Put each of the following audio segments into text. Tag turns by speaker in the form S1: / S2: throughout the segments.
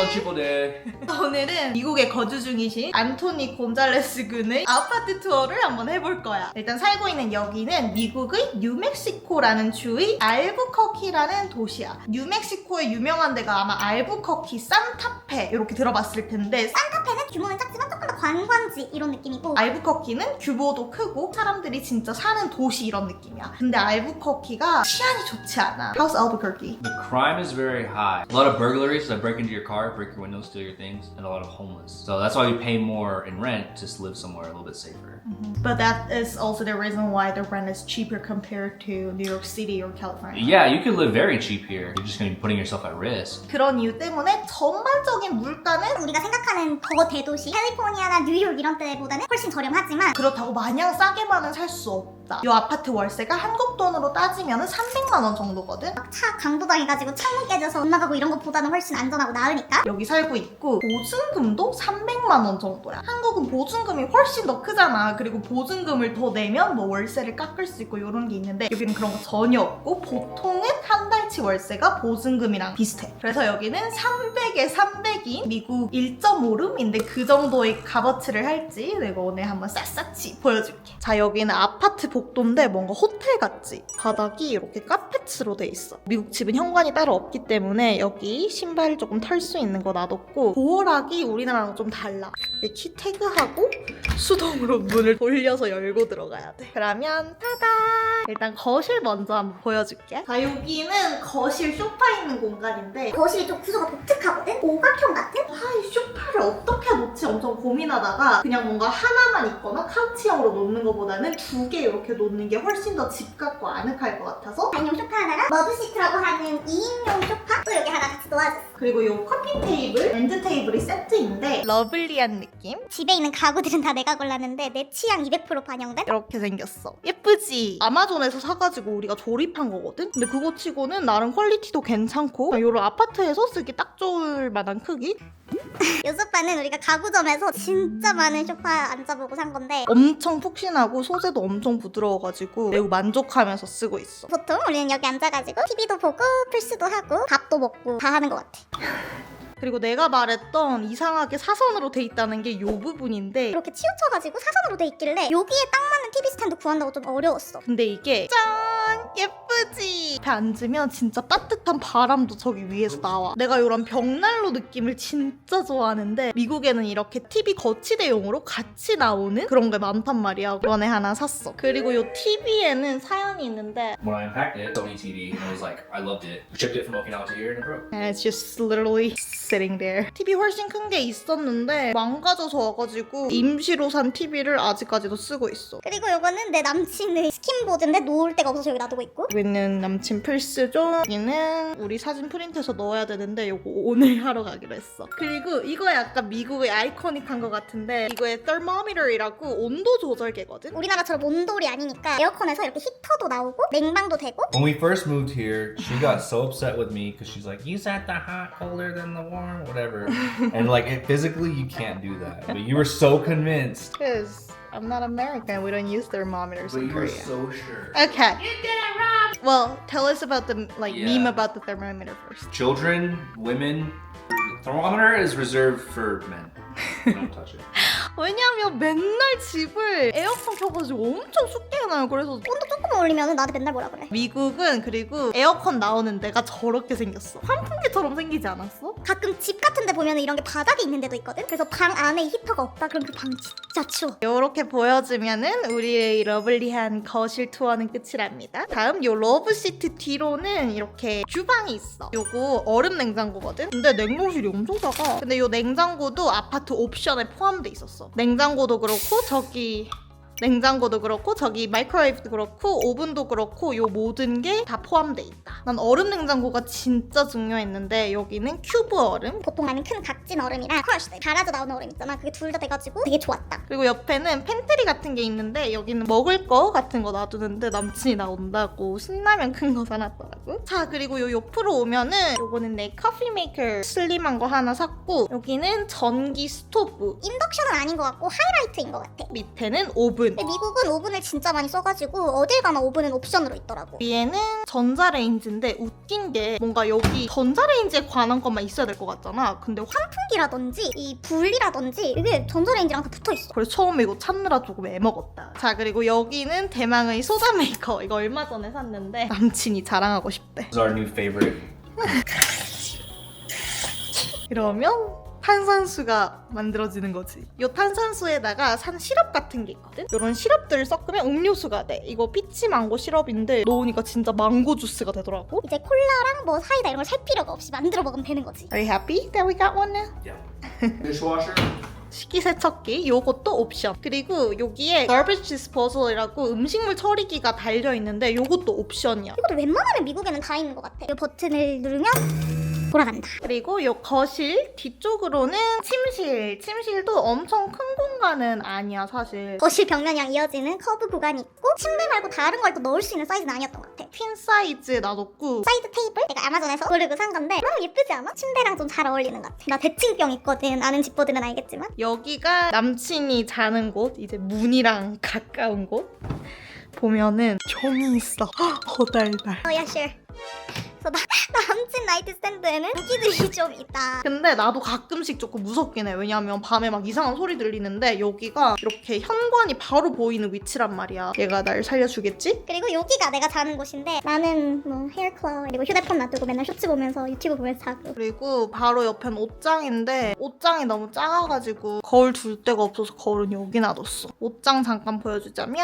S1: Day.
S2: 오늘은 미국에 거주 중이신 안토니 곤잘레스 군의 아파트 투어를 한번 해볼 거야. 일단 살고 있는 여기는 미국의 뉴멕시코라는 주의 알부커키라는 도시야. 뉴멕시코의 유명한 데가 아마 알부커키, 산타페 이렇게 들어봤을 텐데
S3: 산타페는 규모는 작지만 조금 더 관광지 이런 느낌이고
S2: 알부커키는 규모도 크고 사람들이 진짜 사는 도시 이런 느낌이야. 근데 알부커키가 치안이 좋지 않아. How's Albuquerque?
S1: The crime is very high. A lot of burglaries that break into your car, break your windows, steal your things, and a lot of homeless. So that's why you pay more in rent to live somewhere a little bit safer.
S2: But that is also the reason why the rent is cheaper compared to New York City or California.
S1: Yeah, you could live very cheap here. You're just gonna be putting yourself at risk.
S2: 그런 이유 때문에 전반적인 물가는
S3: 우리가 생각하는 더 대도시 캘리포니아나 뉴욕 이런 데보다는 훨씬 저렴하지만
S2: 그렇다고 마냥 싸게만은 살 수 없다. 이 아파트 월세가 한국 돈으로 따지면 300만 원 정도거든.
S3: 막차 강도당해가지고 창문 깨져서 못 나가고 이런 것보다는 훨씬 안전하고 나으니까
S2: 여기 살고 있고 보증금도 300만 원 정도야. 한국은 보증금이 훨씬 더 크잖아. 그리고 보증금을 더 내면 뭐 월세를 깎을 수 있고 이런 게 있는데 여기는 그런 거 전혀 없고 보통은 한 달치 월세가 보증금이랑 비슷해. 그래서 여기는 300에 300인 미국 1.5룸인데 그 정도의 값어치를 할지 내가 오늘 한번 샅샅이 보여줄게. 자 여기는 아파트 복도인데 뭔가 호텔 같지? 바닥이 이렇게 카페츠로 돼 있어. 미국 집은 현관이 따로 없기 때문에 여기 신발 조금 털 수 있는 거 놔뒀고 도어락이 우리나라랑 좀 달라. 키 태그하고 수동으로 문을 돌려서 열고 들어가야 돼. 그러면 타다! 일단 거실 먼저 한번 보여줄게. 자 여기는 거실 소파 있는 공간인데
S3: 거실이 좀 구조가 독특하거든? 오각형 같은?
S2: 아이 쇼파를 어떻게 놓지 엄청 고민하다가 그냥 뭔가 하나만 있거나 카우치형으로 놓는 것보다는 두 개 이렇게 놓는 게 훨씬 더 집 같고 아늑할 것 같아서
S3: 다인용 소파 하나랑 머드시트라고 하는 2인용 소파 또 여기 하나 같이 놓아줬어
S2: 그리고 이 커피 테이블, 엔드 테이블이 세트인데 러블리한 느낌?
S3: 집에 있는 가구들은 다 내가 골랐는데 내 취향 200% 반영된?
S2: 이렇게 생겼어. 예쁘지? 아마존에서 사가지고 우리가 조립한 거거든? 근데 그거 치고는 나름 퀄리티도 괜찮고 이런 아파트에서 쓰기 딱 좋을 만한 크기?
S3: 이 소파는 우리가 가구점에서 진짜 많은 소파 앉아보고 산 건데
S2: 엄청 푹신하고 소재도 엄청 부드러워가지고 매우 만족하면서 쓰고 있어.
S3: 보통 우리는 여기 앉아가지고 TV도 보고 플스도 하고 밥도 먹고 다 하는 것 같아
S2: 그리고 내가 말했던 이상하게 사선으로 돼 있다는 게이 부분인데
S3: 이렇게 치우쳐가지고 사선으로 돼 있길래 여기에 딱 맞는 TV 스탠드 구한다고 좀 어려웠어
S2: 근데 이게 짠! 예쁘지? 옆에 앉으면 진짜 따뜻한 바람도 저기 위에서 나와. 내가 이런 벽난로 느낌을 진짜 좋아하는데 미국에는 이렇게 TV 거치대용으로 같이 나오는 그런 게 많단 말이야. 애 하나 샀어. 그리고 이 TV에는 사연이 있는데
S1: When I unpacked it, Sony TV, and it was like, I loved it. Shipped it from Okinawa to here and it broke.
S2: And it's just literally sitting there. TV 훨씬 큰 게 있었는데 망가져서 와가지고 임시로 산 TV를 아직까지도 쓰고 있어.
S3: 그리고 이거는 내 남친의 스킨보드인데 놓을 데가 없어서 여기 놔두고 있고
S2: 여기는 남친 필수죠. 여기는 우리 사진 프린트해서 넣어야 되는데 이거 오늘 하러 가기로 했어. 그리고 이거 약간 미국의 아이코닉한 것 같은데 이거의 thermometer이라고 온도 조절계거든.
S3: 우리나라처럼 온돌이 아니니까 에어컨에서 이렇게 히터도 나오고 냉방도 되고
S1: When we first moved here, she got so upset with me because she's like, "You said the hot colder than the warm, whatever," and like it, physically you can't do that. But you were so convinced.
S2: Because I'm not American. We don't use thermometers in Korea.
S1: so sure.
S2: Okay. You did it wrong. Well, tell us about the like
S1: Yeah.
S2: meme about the thermometer first.
S1: Children, women. Thermometer is reserved for men. Don't touch it.
S2: 왜냐면 맨날 집을 에어컨 켜가지고 엄청 춥게 해놔요. 그래서
S3: 온도 조금 올리면 나한테 맨날 뭐라 그래
S2: 미국은 그리고 에어컨 나오는 데가 저렇게 생겼어. 환풍기처럼 생기지 않았어?
S3: 가끔 집 같은 데 보면 이런 게 바닥에 있는 데도 있거든 그래서 방 안에 히터가 없다 그럼 그 방 진짜 추워
S2: 이렇게 보여주면은 우리의 이 러블리한 거실 투어는 끝이랍니다. 다음 요 러브 시트 뒤로는 이렇게 주방이 있어. 요거 얼음 냉장고거든. 근데 냉동실이 엄청 작아. 근데 요 냉장고도 아파트 옵션에 포함돼 있었어. 냉장고도 그렇고 저기 냉장고도 그렇고 저기 마이크로웨이브도 그렇고 오븐도 그렇고 요 모든 게 다 포함돼 있다. 난 얼음 냉장고가 진짜 중요했는데 여기는 큐브 얼음
S3: 보통 나는 큰 각진 얼음이랑 크러쉬 갈아져 나오는 얼음 있잖아 그게 둘 다 돼가지고 되게 좋았다
S2: 그리고 옆에는 팬트리 같은 게 있는데 여기는 먹을 거 같은 거 놔두는데 남친이 나온다고 신라면 큰 거 사놨더라고. 자 그리고 요 옆으로 오면은 요거는 내 커피 메이커 슬림한 거 하나 샀고 여기는 전기 스토브
S3: 인덕션은 아닌 것 같고 하이라이트인 것 같아
S2: 밑에는 오븐 오븐.
S3: 근데 미국은 오븐을 진짜 많이 써가지고 어딜 가나 오븐은 옵션으로 있더라고.
S2: 위에는 전자레인지 인데 웃긴 게 뭔가 여기 전자레인지에 관한 것만 있어야 될 것 같잖아. 근데 확
S3: 풍기라든지 이 분리라든지 이게 전자레인지랑 다 붙어 있어.
S2: 그래서 처음에 이거 찾느라 조금 애먹었다. 자 그리고 여기는 대망의 소다 메이커. 이거 얼마 전에 샀는데 남친이 자랑하고 싶대.
S1: This is our new favorite.
S2: 이러면 탄산수가 만들어지는 거지. 이 탄산수에다가 산 시럽 같은 게 있거든. 이런 시럽들을 섞으면 음료수가 돼. 이거 피치 망고 시럽인데 넣으니까 진짜 망고 주스가 되더라고.
S3: 이제 콜라랑 뭐 사이다 이런 걸 살 필요가 없이 만들어 먹으면 되는 거지.
S2: Are you happy that we got one now?
S1: Yeah. Dishwasher.
S2: 식기세척기 요것도 옵션 그리고 여기에 garbage disposal이라고 음식물 처리기가 달려 있는데 요것도 옵션이야
S3: 이것도 웬만하면 미국에는 다 있는 것 같아. 이 버튼을 누르면 돌아간다.
S2: 그리고 요 거실 뒤쪽으로는 침실 침실도 엄청 큰 공간은 아니야 사실
S3: 거실 벽면이랑 이어지는 커브 구간이 있고 침대 말고 다른 걸 또 넣을 수 있는 사이즈는 아니었던 것 같아.
S2: 퀸 사이즈에 놔뒀고
S3: 사이드 테이블? 내가 아마존에서 고르고 산 건데 너무 예쁘지 않아? 침대랑 좀 잘 어울리는 것 같아. 나 대칭병 있거든. 아는 집보들은 알겠지만.
S2: 여기가 남친이 자는 곳 이제 문이랑 가까운 곳 보면은 종이 있어 허달달
S3: 어, 야, sure. 그래서 나, 남친 나이트 스탠드에는 무기들이 좀 있다.
S2: 근데 나도 가끔씩 조금 무섭긴 해. 왜냐면 밤에 막 이상한 소리 들리는데 여기가 이렇게 현관이 바로 보이는 위치란 말이야. 얘가 날 살려주겠지?
S3: 그리고 여기가 내가 자는 곳인데 나는 뭐 헤어클러 그리고 휴대폰 놔두고 맨날 쇼츠 보면서 유튜브 보면서 자고
S2: 그리고 바로 옆엔 옷장인데 옷장이 너무 작아가지고 거울 둘 데가 없어서 거울은 여기 놔뒀어. 옷장 잠깐 보여주자면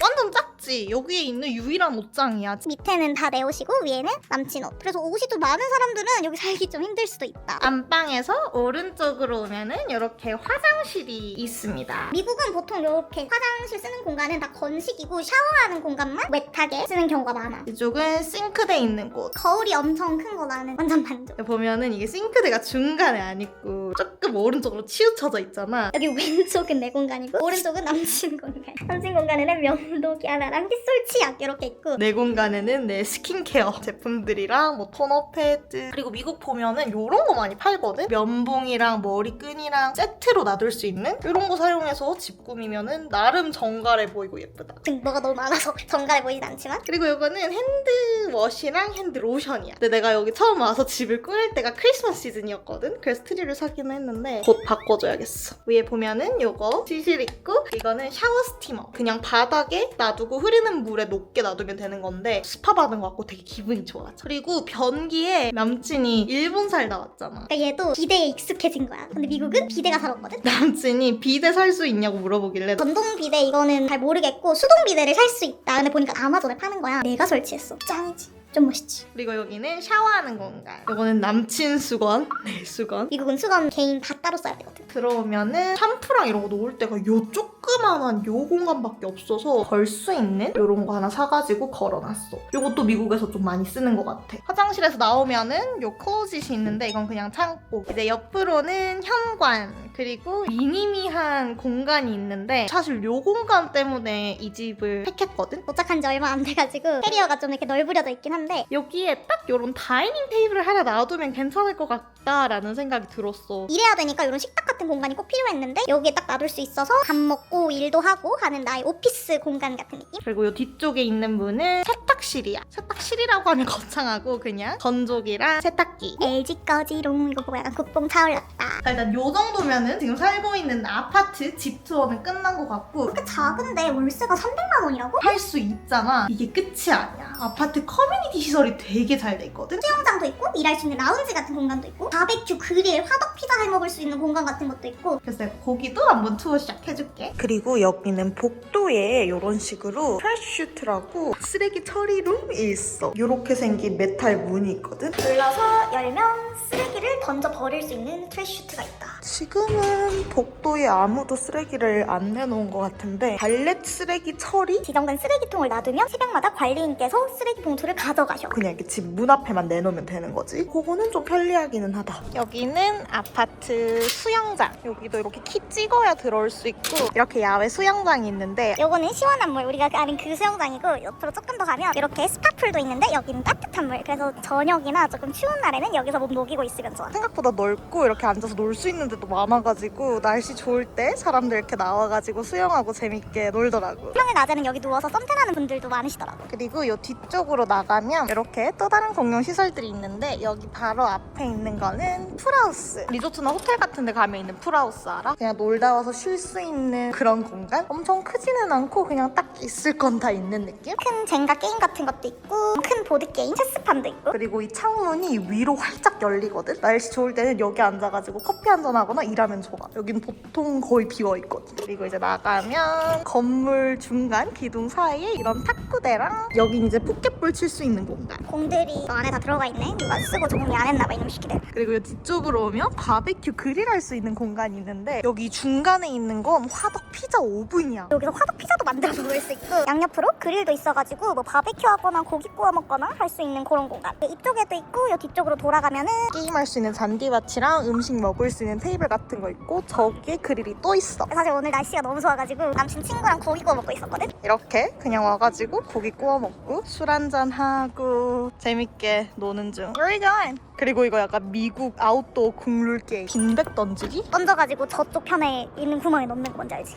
S2: 완전 작지? 여기에 있는 유일한 옷장이야.
S3: 밑에는 다 내 옷이고 위에는 남친 옷 그래서 옷이 좀 많은 사람들은 여기 살기 좀 힘들 수도 있다
S2: 안방에서 오른쪽으로 오면은 이렇게 화장실이 있습니다.
S3: 미국은 보통 이렇게 화장실 쓰는 공간은 다 건식이고 샤워하는 공간만 웨트하게 쓰는 경우가 많아
S2: 이쪽은 싱크대 있는 곳.
S3: 거울이 엄청 큰 거 나는 완전 만족
S2: 보면은 이게 싱크대가 중간에 안 있고 조금 오른쪽으로 치우쳐져 있잖아.
S3: 여기 왼쪽은 내 공간이고 오른쪽은 남친 공간 남친 공간에는 면도기 하나랑 칫솔 치약 이렇게 있고
S2: 내 공간에는 내 스킨케어 제품들이랑 뭐 토너 패드 그리고 미국 보면은 이런 거 많이 팔거든? 면봉이랑 머리끈이랑 세트로 놔둘 수 있는 이런 거 사용해서 집 꾸미면은 나름 정갈해 보이고 예쁘다.
S3: 지금 뭐가 너무 많아서 정갈해 보이진 않지만
S2: 그리고 이거는 핸드워시랑 핸드로션이야. 근데 내가 여기 처음 와서 집을 꾸밀 때가 크리스마스 시즌이었거든? 그래서 트리를 사기는 했는데 곧 바꿔줘야겠어. 위에 보면은 요거 시실 있고 이거는 샤워 스티머. 그냥 바닥에 놔두고 흐르는 물에 녹게 놔두면 되는 건데 스파 받은 것 같고 되게 기분이 좋아. 그리고 변기에 남친이 일본 살다 왔잖아.
S3: 그러니까 얘도 비데에 익숙해진 거야. 근데 미국은 비데가 잘 없거든?
S2: 남친이 비데 살수 있냐고 물어보길래
S3: 전동 비데 이거는 잘 모르겠고 수동 비데를 살 수 있다. 근데 보니까 아마존에 파는 거야. 내가 설치했어. 짱이지 좀 멋있지
S2: 그리고 여기는 샤워하는 공간. 이거는 남친 수건, 내 수건.
S3: 미국은 수건 개인 다 따로 써야 되거든
S2: 들어오면은 샴푸랑 이런 거 놓을 때가 요 조그만한 요 공간밖에 없어서 걸 수 있는 요런 거 하나 사가지고 걸어놨어. 요것도 미국에서 좀 많이 쓰는 것 같아. 화장실에서 나오면은 요 클로짓이 있는데 이건 그냥 창고. 이제 옆으로는 현관 그리고 미니미한 공간이 있는데 사실 요 공간 때문에 이 집을 택했거든.
S3: 도착한 지 얼마 안 돼가지고 캐리어가 좀 이렇게 널브려져 있긴 한데
S2: 여기에 딱 요런 다이닝 테이블을 하나 놔두면 괜찮을 것 같다라는 생각이 들었어.
S3: 일해야 되니까 이런 식탁 같은 공간이 꼭 필요했는데 여기에 딱 놔둘 수 있어서 밥 먹고 일도 하고 하는 나의 오피스 공간 같은 느낌?
S2: 그리고 요 뒤쪽에 있는 문은 세탁실이야. 세탁실이라고 하면 거창하고 그냥 건조기랑 세탁기.
S3: LG 꺼지롱 이거 보고 약간 국뽕 차올랐다
S2: 자, 일단 요 정도면은 지금 살고 있는 아파트 집 투어는 끝난 것 같고
S3: 그렇게 작은데 월세가 300만 원이라고?
S2: 할 수 있잖아. 이게 끝이 아니야. 아파트 커뮤니티 시설이 되게 잘 돼 있거든.
S3: 수영장도 있고 일할 수 있는 라운지 같은 공간도 있고 바베큐 그릴 화덕 피자 해 먹을 수 있는 공간 같은 것도 있고
S2: 그래서 내가 거기도 한번 투어 시작해줄게. 그리고 여기는 복도에 이런 식으로 트래쉬트라고 쓰레기 처리룸이 있어. 이렇게 생긴 메탈 문이 있거든.
S3: 눌러서 열면 쓰레기를 던져 버릴 수 있는 트래쉬트가 있다
S2: 지금은 복도에 아무도 쓰레기를 안 내놓은 것 같은데 발렛 쓰레기 처리?
S3: 지정된 쓰레기통을 놔두면 새벽마다 관리인께서 쓰레기 봉투를 가져가셔
S2: 그냥 이렇게 집 문 앞에만 내놓으면 되는 거지. 그거는 좀 편리하기는 하다. 여기는 아파트 수영장. 여기도 이렇게 키 찍어야 들어올 수 있고 이렇게 야외 수영장이 있는데
S3: 요거는 시원한 물 우리가 아는 그 수영장이고 옆으로 조금 더 가면 이렇게 스파풀도 있는데 여기는 따뜻한 물 그래서 저녁이나 조금 추운 날에는 여기서 몸 녹이고 있으면 좋아
S2: 생각보다 넓고 이렇게 앉아서 놀 수 있는 데도 많아가지고 날씨 좋을 때 사람들 이렇게 나와가지고 수영하고 재밌게 놀더라고.
S3: 평일 낮에는 여기 누워서 썸텐하는 분들도 많으시더라고.
S2: 그리고 이 뒤쪽으로 나가면 이렇게 또 다른 공용 시설들이 있는데 여기 바로 앞에 있는 거는 풀하우스. 리조트나 호텔 같은 데 가면 있는 풀하우스 알아? 그냥 놀다 와서 쉴 수 있는 그런 공간? 엄청 크지는 않고 그냥 딱 있을 건 다 있는 느낌?
S3: 큰 젠가 게임 같은 것도 있고 큰 보드 게임, 체스판도 있고.
S2: 그리고 이 창문이 위로 활짝 열리거든? 날씨 좋을 때는 여기 앉아가지고 커피 한잔 하거나 일하면 좋아. 여긴 보통 거의 비어 있거든. 그리고 이제 나가면 건물 중간 기둥 사이에 이런 탁구대랑 여긴 이제 포켓볼 칠 수 있는 공간.
S3: 공들이 너 안에 다 들어가 있네. 누가 쓰고 정리 안 했나 봐 이놈 시키들.
S2: 그리고 이 뒤쪽으로 오면 바베큐 그릴 할 수 있는 공간이 있는데 여기 중간에 있는 건 화덕 피자 오븐이야.
S3: 여기서 화덕 피자도 만들어서 먹을 수 있고 양옆으로 그릴도 있어가지고 뭐 바베큐 하거나 고기 구워 먹거나 할 수 있는 그런 공간. 이쪽에도 있고 이 뒤쪽으로 돌아가면은
S2: 게임할 수 있는 잔디밭이랑 음식 먹을 수 있는 테이블 같은 거 있고 저기에 그릴이 또 있어.
S3: 사실 오늘 날씨가 너무 좋아가지고 남친 친구랑 고기 구워 먹고 있었거든.
S2: 이렇게 그냥 와가지고 고기 구워 먹고 술 한잔 하고 재밌게 노는 중. Good. 그리고 이거 약간 미국 아웃도어 국룰 게임. 빈백 던지기?
S3: 던져가지고 저쪽 편에 있는 구멍에 넣는 거 뭔지 알지?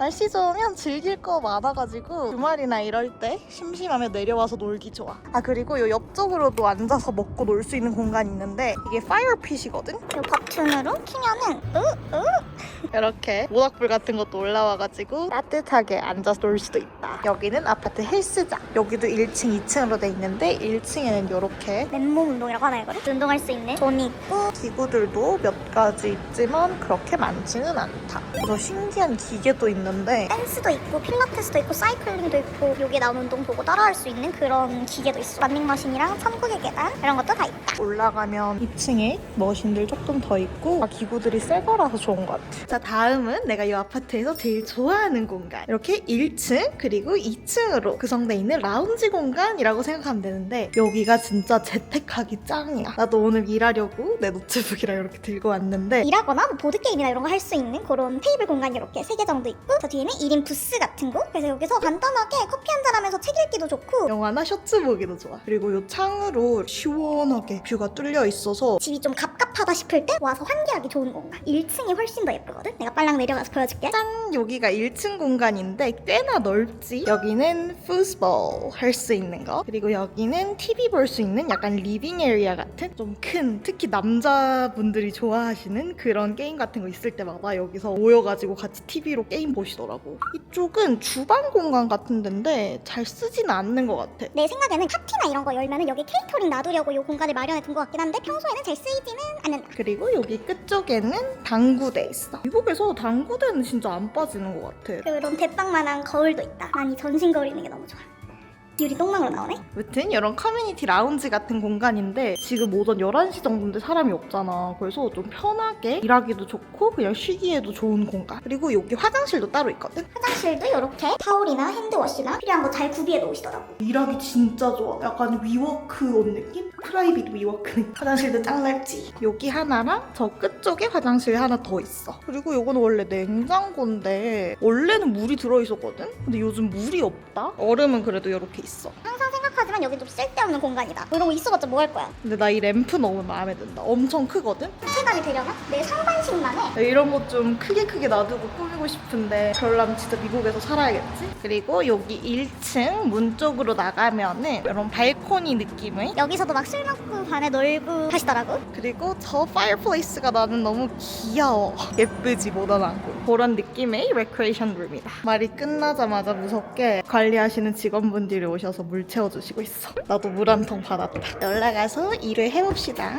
S2: 날씨 좋으면 즐길 거 많아가지고 주말이나 이럴 때 심심하면 내려와서 놀기 좋아. 아 그리고 요 옆쪽으로도 앉아서 먹고 놀 수 있는 공간이 있는데 이게 파이어핏이거든?
S3: 이 버튼으로 키면은 으, 으.
S2: 이렇게 모닥불 같은 것도 올라와가지고 따뜻하게 앉아서 놀 수도 있다. 여기는 아파트 헬스장. 여기도 1층, 2층으로 돼 있는데 1층에는 이렇게
S3: 맨몸 운동이라고 하나 이거를? 운동할 수 있는 존이 있고
S2: 기구들도 몇 가지 있지만 그렇게 많지는 않다. 그래서 신기한 기계도 있는 데
S3: 댄스도 있고 필라테스도 있고 사이클링도 있고 여기에 나온 운동 보고 따라할 수 있는 그런 기계도 있어 런닝머신이랑 천국의 계단 이런 것도 다 있다
S2: 올라가면 2층에 머신들 조금 더 있고 아, 기구들이 새 거라서 좋은 것 같아. 자 다음은 내가 이 아파트에서 제일 좋아하는 공간. 이렇게 1층 그리고 2층으로 구성돼 있는 라운지 공간이라고 생각하면 되는데 여기가 진짜 재택하기 짱이야. 나도 오늘 일하려고 내 노트북이랑 이렇게 들고 왔는데
S3: 일하거나 뭐 보드게임이나 이런 거 할 수 있는 그런 테이블 공간이 이렇게 세개 정도 있고 저 뒤에는 1인 부스 같은 곳 그래서 여기서 간단하게 커피 한 잔 하면서 책 읽기도 좋고.
S2: 영화나 셔츠 보기도 좋아. 그리고 이 창으로 시원하게 뷰가 뚫려 있어서
S3: 집이 좀 갑갑하다 싶을 때 와서 환기하기 좋은 공간. 1층이 훨씬 더 예쁘거든? 내가 빨랑 내려가서 보여줄게.
S2: 짠! 여기가 1층 공간인데 꽤나 넓지? 여기는 푸스볼 할 수 있는 거. 그리고 여기는 TV 볼 수 있는 약간 리빙 에리아 같은 좀 큰 특히 남자분들이 좋아하시는 그런 게임 같은 거 있을 때마다 여기서 모여가지고 같이 TV로 게임 보시 더라고. 이쪽은 주방 공간 같은 데인데 잘 쓰지는 않는 것 같아.
S3: 내 생각에는 파티나 이런 거 열면은 여기 케이터링 놔두려고 이 공간을 마련해 둔 것 같긴 한데 평소에는 잘 쓰이지는 않는다.
S2: 그리고 여기 끝쪽에는 당구대 있어. 미국에서 당구대는 진짜 안 빠지는 것 같아.
S3: 이런 대빵만한 거울도 있다. 난이 전신 거울 있는 게 너무 좋아 유리 똥망으로 나오네
S2: 아무튼 이런 커뮤니티 라운지 같은 공간인데 지금 오전 11시 정도인데 사람이 없잖아. 그래서 좀 편하게 일하기도 좋고 그냥 쉬기에도 좋은 공간. 그리고 여기 화장실도 따로 있거든.
S3: 화장실도 이렇게 타올이나 핸드워시나 필요한 거 잘 구비해 놓으시더라고
S2: 일하기 진짜 좋아. 약간 위워크 온 느낌? 프라이빗 위워크. 화장실도 짱 넓지. 여기 하나랑 저 끝쪽에 화장실 하나 더 있어. 그리고 요거는 원래 냉장고인데 원래는 물이 들어있었거든? 근데 요즘 물이 없다? 얼음은 그래도 이렇게 있어.
S3: 항상 생각 하지만 여긴 좀 쓸데없는 공간이다 뭐 이런 거 있어봤자 뭐 할 거야
S2: 근데 나 이 램프 너무 마음에 든다. 엄청 크거든?
S3: 체감이 되려나? 내 상반신만 해
S2: 이런 거좀 크게 크게 놔두고 꾸미고 싶은데 그러려면 진짜 미국에서 살아야겠지? 그리고 여기 1층 문 쪽으로 나가면은 이런 발코니 느낌의
S3: 여기서도 막 술 먹고 반에 놀고 하시더라고
S2: 그리고 저 파이어플레이스가 나는 너무 귀여워 예쁘지 모던하고 그런 느낌의 레크레이션 룸이다 말이 끝나자마자 무섭게 관리하시는 직원분들이 오셔서 물 채워주시 고 있어. 나도 물 한 통 받았다. 올라가서 일을 해봅시다